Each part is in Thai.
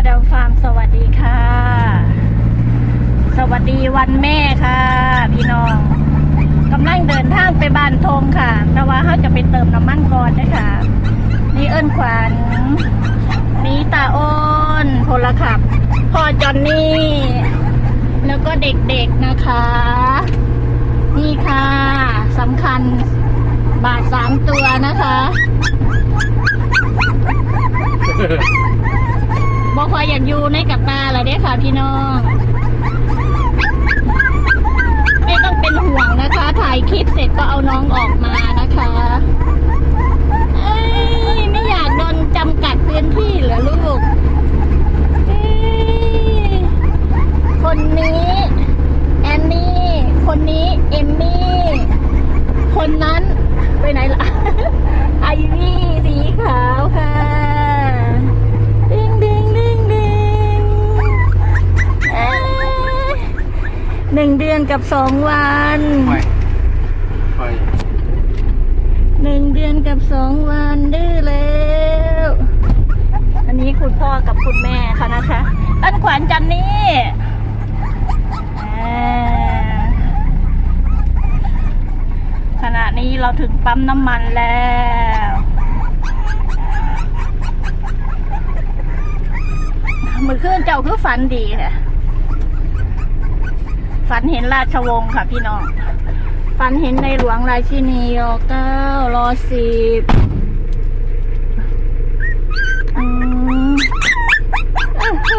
อดัมฟาร์มสวัสดีค่ะ สวัสดีวันแม่ค่ะ พี่น้องกำลังเดินทางไปบ้านทงค่ะ แต่ว่าเขาจะไปเติมน้ำมันก่อนนะคะนี่เอิ้นขวัญนี่ตาอ้นพลขับพ่อจอนนี่ แล้วก็เด็กๆนะคะ นี่ค่ะสำคัญบาทสามตัวนะคะ อย่าอยากอยู่ในกับตาเลยเด้ค่ะพี่น้อง ไม่ต้องเป็นห่วงนะคะ ถ่ายคลิปเสร็จก็เอาน้องออกมานะคะเอ้ยไม่อยากโดนจำกัดพื้นที่เหรอลูกเอ้ยคนนี้แอนนี่ คนนี้เอมมี่ คนนั้นไปไหนล่ะ ไอวี่สีขาวค่ะดิงดิงดิงดิงเอ้ย หนึ่งเดือนกับสองวันไฟไฟหนึ่งเดือนกับสองวันดื้อแล้ว อันนี้คุณพ่อกับคุณแม่เขานะคะอันขวัญจันนี่อ่าขณะนี้เราถึงปั๊มน้ำมันแล้วมือขึ้นเจ้าคือฝันดีค่ะ ฝันเห็นราชวงศ์ค่ะพี่น้อง ฝันเห็นในหลวงราชินีรอเก้ารอสิบอือ้าวโห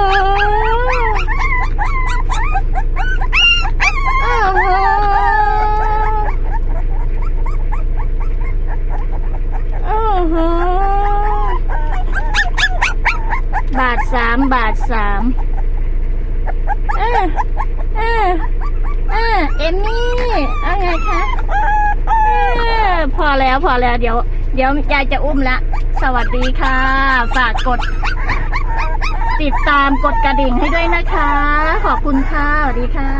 อ้าวโหอ้าวโหบาทสามบาทสามเออเออ เอ นนี่อะไรคะพอแล้วพอแล้วเดี๋ยว เดี๋ยวยายจะอุ้มละ สวัสดีค่ะ ฝากกด ติดตามกดกระดิ่งให้ด้วยนะคะ ขอบคุณค่ะ สวัสดีค่ะ